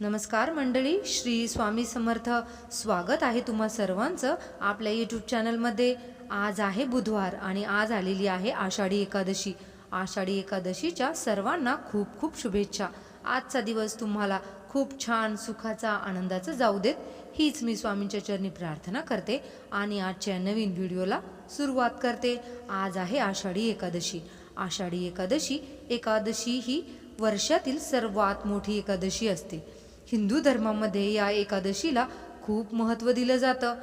नमस्कार मंडळी श्री स्वामी समर्थ. स्वागत आहे तुम्हा सर्वांचं आपल्या यूट्यूब चॅनलमध्ये आज आहे बुधवार आणि आज आलेली आहे आषाढी एकादशी. आषाढी एकादशीच्या सर्वांना खूप खूप शुभेच्छा. आजचा दिवस तुम्हाला खूप छान सुखाचा आनंदाचा जाऊ देत. हीच मी स्वामींच्या चरणी प्रार्थना करते आणि आजच्या नवीन व्हिडिओला सुरुवात करते. आज आहे आषाढी एकादशी. आषाढी एकादशी एकादशी ही वर्षातील सर्वात मोठी एकादशी असते. हिंदू धर्मामध्ये या एकादशीला खूप महत्त्व दिलं जातं.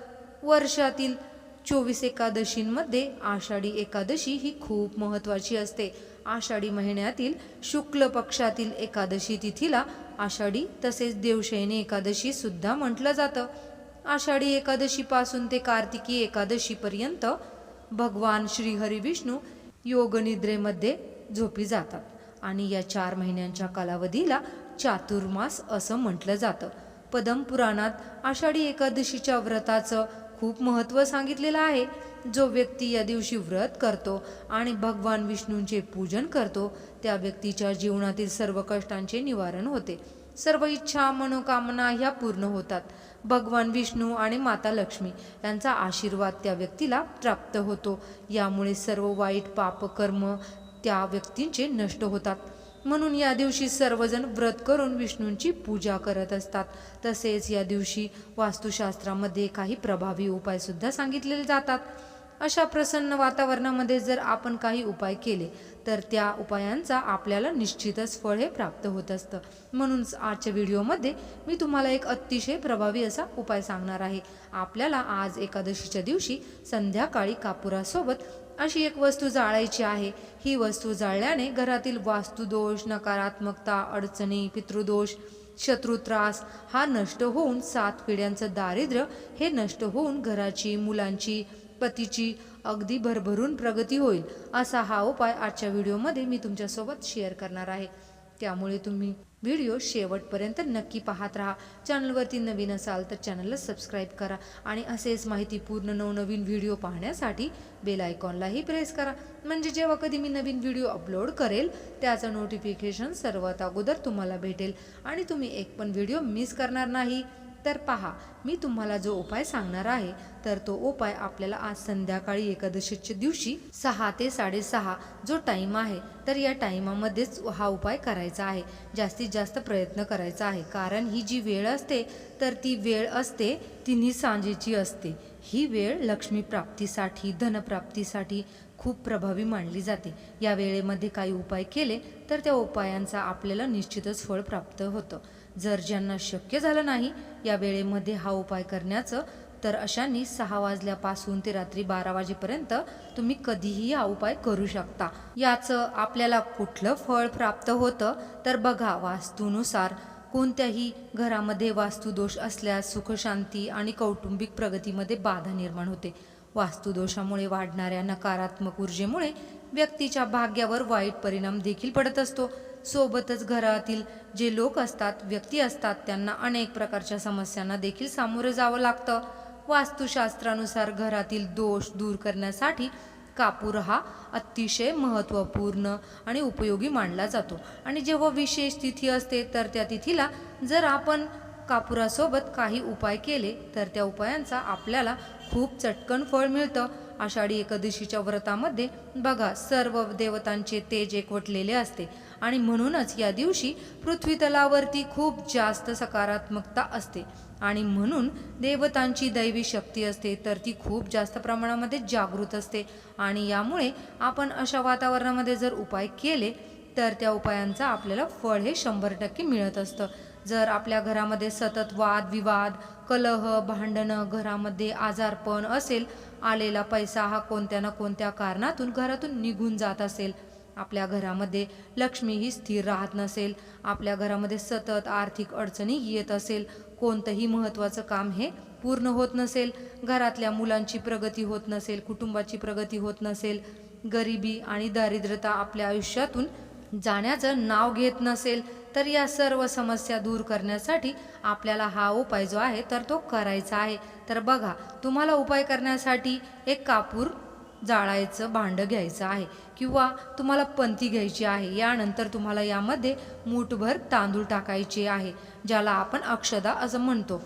वर्षातील चोवीस एकादशींमध्ये आषाढी एकादशी ही खूप महत्त्वाची असते. आषाढी महिन्यातील शुक्ल पक्षातील एकादशी तिथीला आषाढी तसेच देवशयनी एकादशी सुद्धा म्हटलं जातं. आषाढी एकादशीपासून ते कार्तिकी एकादशीपर्यंत भगवान श्री विष्णू योगनिद्रेमध्ये झोपी जातात आणि या चार महिन्यांच्या कालावधीला चातुर्मास असं म्हटलं जातं. पदम पुराणात आषाढी एकादशीच्या व्रताचं खूप महत्त्व सांगितलेलं आहे. जो व्यक्ती या दिवशी व्रत करतो आणि भगवान विष्णूंचे पूजन करतो त्या व्यक्तीच्या जीवनातील सर्व कष्टांचे निवारण होते. सर्व इच्छा मनोकामना ह्या पूर्ण होतात. भगवान विष्णू आणि माता लक्ष्मी यांचा आशीर्वाद त्या व्यक्तीला प्राप्त होतो. यामुळे सर्व वाईट पापकर्म त्या व्यक्तींचे नष्ट होतात. म्हणून या दिवशी सर्वजण व्रत करून विष्णूंची पूजा करत असतात. तसेच या दिवशी वास्तुशास्त्रामध्ये काही प्रभावी उपायसुद्धा सांगितलेले जातात. अशा प्रसन्न वातावरणामध्ये जर आपण काही उपाय केले तर त्या उपायांचा आपल्याला निश्चितच फळ हे प्राप्त होत असतं. म्हणून आजच्या व्हिडिओमध्ये मी तुम्हाला एक अतिशय प्रभावी असा उपाय सांगणार आहे. आपल्याला आज एकादशीच्या दिवशी संध्याकाळी कापुरासोबत अशी एक वस्तू जाळायची आहे. ही वस्तू जाळल्याने घरातील वास्तुदोष नकारात्मकता अडचणी पितृदोष शत्रुत्रास हा नष्ट होऊन सात पिढ्यांचं दारिद्र्य हे नष्ट होऊन घराची मुलांची पतीची अगदी भरभरून प्रगती होईल असा हा उपाय आजच्या व्हिडिओमध्ये मी तुमच्यासोबत शेअर करणार आहे. त्यामुळे तुम्ही व्हिडिओ शेवटपर्यंत नक्की पाहत राहा. चॅनलवरती नवीन असाल तर चॅनलला सबस्क्राईब करा आणि असेच माहितीपूर्ण नवनवीन व्हिडिओ पाहण्यासाठी बेल आयकॉनलाही प्रेस करा. म्हणजे जेव्हा कधी मी नवीन व्हिडिओ अपलोड करेल त्याचं नोटिफिकेशन सर्वात अगोदर तुम्हाला भेटेल आणि तुम्ही एक पण व्हिडिओ मिस करणार नाही. तर पहा मी तुम्हाला जो उपाय सांगणार आहे तर तो उपाय आपल्याला आज संध्याकाळी एकादशीच्या दिवशी सहा ते साडेसहा जो टाईम आहे तर या टाईमामध्येच हा उपाय करायचा आहे. जास्तीत जास्त प्रयत्न करायचा आहे. कारण ही जी वेळ असते तर ती वेळ असते तिन्ही सांजेची असते. ही वेळ लक्ष्मीप्राप्तीसाठी धनप्राप्तीसाठी खूप प्रभावी मानली जाते. या वेळेमध्ये काही उपाय केले तर त्या उपायांचा आपल्याला निश्चितच फळ प्राप्त होतं. जर ज्यांना शक्य झालं नाही या वेळेमध्ये हा उपाय करण्याचं तर अशांनी सहा वाजल्यापासून ते रात्री बारा वाजेपर्यंत तुम्ही कधीही हा उपाय करू शकता. याचं आपल्याला कुठलं फळ प्राप्त होतं तर बघा वास्तूनुसार. कोणत्याही घरामध्ये वास्तुदोष असल्यास सुखशांती आणि कौटुंबिक प्रगतीमध्ये बाधा निर्माण होते. वास्तुदोषामुळे वाढणाऱ्या नकारात्मक ऊर्जेमुळे व्यक्तीच्या भाग्यावर वाईट परिणाम देखील पडत असतो. सोबतच घरातील जे लोक असतात व्यक्ती असतात त्यांना अनेक प्रकारच्या समस्यांना देखील सामोरं जावं लागतं. वास्तुशास्त्रानुसार घरातील दोष दूर करण्यासाठी कापूर हा अतिशय महत्त्वपूर्ण आणि उपयोगी मानला जातो. आणि जेव्हा विशेष तिथी असते तर त्या तिथीला जर आपण कापुरासोबत काही उपाय केले तर त्या उपायांचा आपल्याला खूप चटकन फळ मिळतं. आषाढी एकादशीच्या व्रतामध्ये बघा सर्व देवतांचे तेज एकवटलेले असते. आणि म्हणूनच या दिवशी पृथ्वी तलावरती खूप जास्त सकारात्मकता असते. आणि म्हणून देवतांची दैवी शक्ती असते तर ती खूप जास्त प्रमाणामध्ये जागृत असते. आणि यामुळे आपण अशा वातावरणामध्ये जर उपाय केले तर त्या उपायांचा आपल्याला फळ हे शंभर टक्के मिळत असतं. जर आपल्या घरामध्ये सतत वाद विवाद कलह भांडणं घरामध्ये आजारपण असेल आलेला पैसा हा कोणत्या ना कोणत्या कारणातून घरातून निघून जात असेल. आपल्या घरामध्ये लक्ष्मी ही स्थिर राहत नसेल. आपल्या घरामध्ये सतत आर्थिक अडचणी येत असेल. कोणतंही महत्त्वाचं काम हे पूर्ण होत नसेल. घरातल्या मुलांची प्रगती होत नसेल कुटुंबाची प्रगती होत नसेल. गरिबी आणि दारिद्रता आपल्या आयुष्यातून जाण्याचं नाव घेत नसेल. तर या सर्व समस्या दूर करण्यासाठी आपल्याला हा उपाय जो आहे तर तो करायचा आहे. तर बघा तुम्हाला उपाय करण्यासाठी एक कापूर जाळायचं भांडं घ्यायचं आहे किंवा तुम्हाला पंती घ्यायची आहे. यानंतर तुम्हाला यामध्ये मूठभर तांदूळ टाकायचे आहे ज्याला आपण अक्षदा असं म्हणतो.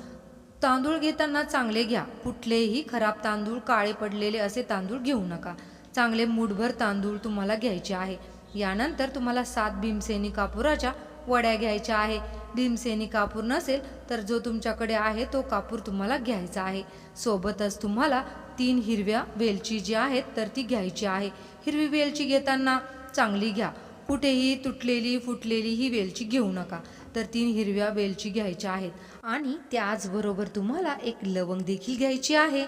तांदूळ घेताना चांगले घ्या. कुठलेही खराब तांदूळ काळे पडलेले असे तांदूळ घेऊ नका. चांगले मूठभर तांदूळ तुम्हाला घ्यायचे आहे. यानंतर तुम्हाला सात भीमसेनी कापुराच्या वड्या घ्यायच्या आहे. भीमसेनी कापूर नसेल तर जो तुमच्याकडे आहे तो कापूर तुम्हाला घ्यायचा आहे. सोबतच तुम्हाला तीन हिरव्या वेलची जी आहेत तर ती घ्यायची आहे. हिरवी वेलची घेताना चांगली घ्या. कुठेही तुटलेली फुटलेली ही वेलची घेऊ नका. तर तीन हिरव्या वेलची घ्यायच्या आहेत. आणि त्याचबरोबर तुम्हाला एक लवंग देखील घ्यायची आहे.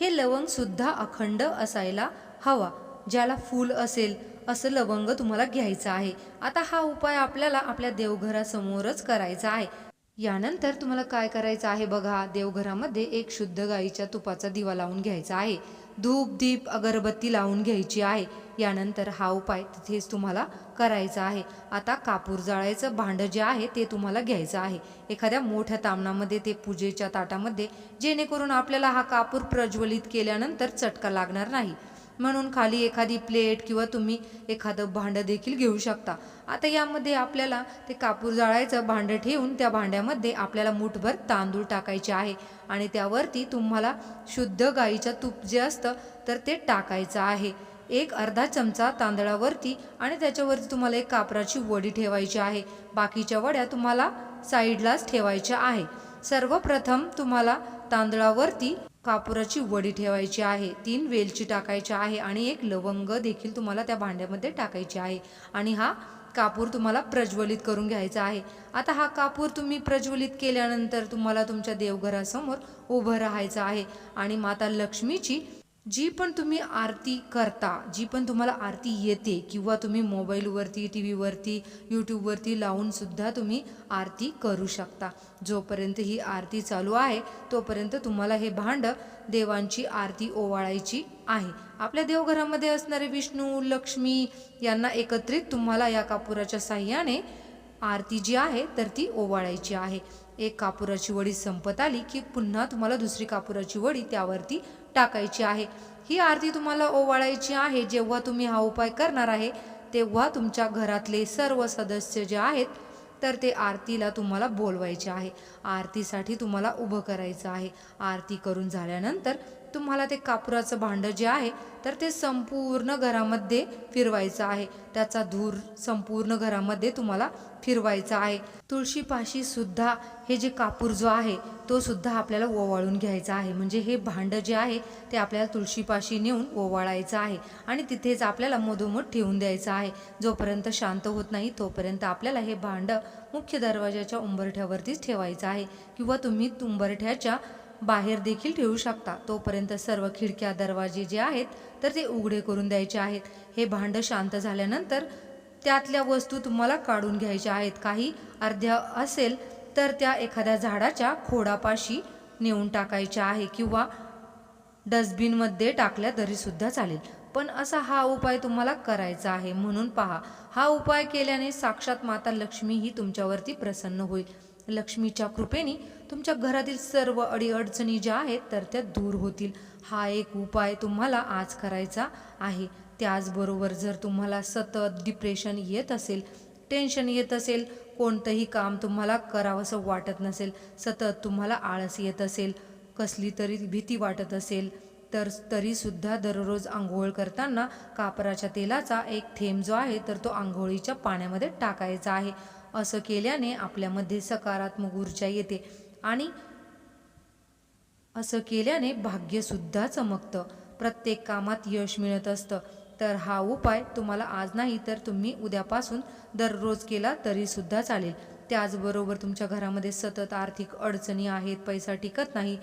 हे लवंगसुद्धा अखंड असायला हवा. ज्याला फूल असेल असं लवंग तुम्हाला घ्यायचं आहे. आता हा उपाय आपल्याला आपल्या देवघरासमोरच करायचा आहे. यानंतर तुम्हाला काय करायचं आहे बघा. देवघरामध्ये एक शुद्ध गाईच्या तुपाचा दिवा लावून घ्यायचा आहे. धूप दीप अगरबत्ती लावून घ्यायची आहे. यानंतर हा उपाय तिथेच तुम्हाला करायचा आहे. आता कापूर जाळायचं भांडं जे आहे ते तुम्हाला घ्यायचं आहे. एखाद्या मोठ्या तामणामध्ये ते पूजेच्या ताटामध्ये जेणेकरून आपल्याला हा कापूर प्रज्वलित केल्यानंतर चटका लागणार नाही. म्हणून खाली एखादी प्लेट किंवा तुम्ही एखादं भांडं देखील घेऊ शकता. आता यामध्ये आपल्याला ते कापूर जाळायचं भांडं ठेवून त्या भांड्यामध्ये आपल्याला मुठभर तांदूळ टाकायचे आहे आणि त्यावरती तुम्हाला शुद्ध गाईचं तूप जे असतं तर ते टाकायचं आहे. एक अर्धा चमचा तांदळावरती आणि त्याच्यावरती तुम्हाला एक कापराची वडी ठेवायची आहे. बाकीच्या वड्या तुम्हाला साईडलाच ठेवायच्या आहे. सर्वप्रथम तुम्हाला तांदळावरती कापुराची वडी ठेवायची आहे तीन वेलची टाकायची आहे आणि एक लवंग देखील तुम्हाला त्या भांड्यामध्ये टाकायची आहे. आणि हा कापूर तुम्हाला प्रज्वलित करून घ्यायचा आहे. आता हा कापूर तुम्ही प्रज्वलित केल्यानंतर तुम्हाला तुमच्या देवघरासमोर उभं राहायचं आहे. आणि माता लक्ष्मीची जी पण तुम्ही आरती करता जी पण तुम्हाला आरती येते किंवा तुम्ही मोबाईलवरती टी व्हीवरती यूट्यूबवरती लावूनसुद्धा तुम्ही आरती करू शकता. जोपर्यंत ही आरती चालू आहे तोपर्यंत तुम्हाला हे भांडं देवांची आरती ओवाळायची आहे. आपल्या देवघरामध्ये असणारे विष्णू लक्ष्मी यांना एकत्रित तुम्हाला या कापुराच्या साह्याने आरती जी आहे तर ती ओवाळायची आहे. एक कापुराची वडी संपत आली की पुन्हा तुम्हाला दुसरी कापुराची वडी त्यावरती टाकायची आहे. ही आरती तुम्हाला ओवाळायची आहे. जेव्हा तुम्ही हा उपाय करणार आहे तेव्हा तुमच्या घरातले सर्व सदस्य जे आहेत तर ते आरतीला तुम्हाला बोलवायचे आहे. आरतीसाठी तुम्हाला उभं करायचं आहे. आरती करून झाल्यानंतर तुम्हाला ते कापुराचं भांडं जे आहे तर ते संपूर्ण घरामध्ये फिरवायचं आहे. त्याचा धूर संपूर्ण घरामध्ये तुम्हाला फिरवायचा आहे. तुळशीपाशी सुद्धा हे जे कापूर जो आहे तो सुद्धा आपल्याला ओवाळून घ्यायचा आहे. म्हणजे हे भांडं जे आहे ते आपल्याला तुळशीपाशी नेऊन ओवाळायचं आहे. आणि तिथेच आपल्याला मधोमध ठेवून द्यायचं आहे. जोपर्यंत शांत होत नाही तोपर्यंत आपल्याला हे भांडं मुख्य दरवाजाच्या उंबरठ्यावरतीच ठेवायचं आहे. किंवा तुम्ही उंबरठ्याच्या बाहेर देखील ठेवू शकता. तोपर्यंत सर्व खिडक्या दरवाजे जे आहेत तर ते उघडे करून द्यायचे आहेत. हे भांडं शांत झाल्यानंतर त्यातल्या वस्तू तुम्हाला काढून घ्यायच्या आहेत. काही अर्ध्या असेल तर त्या एखाद्या झाडाच्या खोडापाशी नेऊन टाकायच्या आहे किंवा डस्टबिनमध्ये टाकल्या तरीसुद्धा चालेल. पण असा हा उपाय तुम्हाला करायचा आहे. म्हणून पहा हा उपाय केल्याने साक्षात माता लक्ष्मी ही तुमच्यावरती प्रसन्न होईल. लक्ष्मीच्या कृपेने तुमच्या घरातील सर्व अडीअडचणी ज्या आहेत तर त्या दूर होतील. हा एक उपाय तुम्हाला आज करायचा आहे. त्याचबरोबर जर तुम्हाला सतत डिप्रेशन येत असेल टेन्शन येत असेल कोणतंही काम तुम्हाला करावंसं वाटत नसेल सतत तुम्हाला आळस येत असेल कसली तरी भीती वाटत असेल तर तरीसुद्धा दररोज आंघोळ करताना कापराच्या तेलाचा एक थेंब जो आहे तर तो आंघोळीच्या पाण्यामध्ये टाकायचा आहे. असं केल्याने आपल्यामध्ये सकारात्मक ऊर्जा येते आणि असं केल्याने भाग्यसुद्धा चमकतं. प्रत्येक कामात यश मिळत असतं. तर हा उपाय तुम्हाला आज नाही तर तुम्ही उद्यापासून दररोज केला तरीसुद्धा चालेल. त्याचबरोबर तुमच्या घरामध्ये सतत आर्थिक अडचणी आहेत पैसा टिकत नाही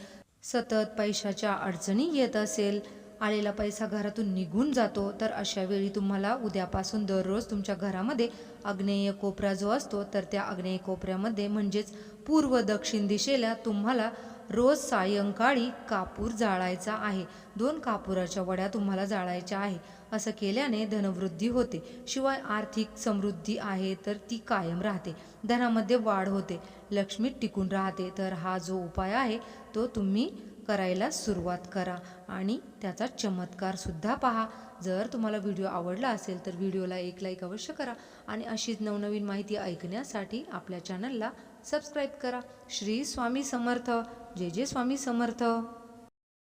सतत पैशाच्या अडचणी येत असेल आलेला पैसा घरातून निघून जातो तर अशा वेळी तुम्हाला उद्यापासून दररोज तुमच्या घरामध्ये आग्नेय कोपरा जो असतो तर त्या आग्नेय कोपऱ्यामध्ये म्हणजेच पूर्व दक्षिण दिशेला तुम्हाला रोज सायंकाळी कापूर जाळायचा आहे. दोन कापुराच्या वड्या तुम्हाला जाळायच्या आहे. असं केल्याने धनवृद्धी होते. शिवाय आर्थिक समृद्धी आहे तर ती कायम राहते. धनामध्ये वाढ होते. लक्ष्मी टिकून राहते. तर हा जो उपाय आहे तो तुम्ही करायला सुरुवात करा आणि त्याचा चमत्कारसुद्धा पहा. जर तुम्हाला व्हिडिओ आवडला असेल तर व्हिडिओला एक लाईक अवश्य करा आणि अशीच नवनवीन माहिती ऐकण्यासाठी आपल्या चॅनलला सबस्क्राईब करा. श्री स्वामी समर्थ. जे जे स्वामी समर्थ.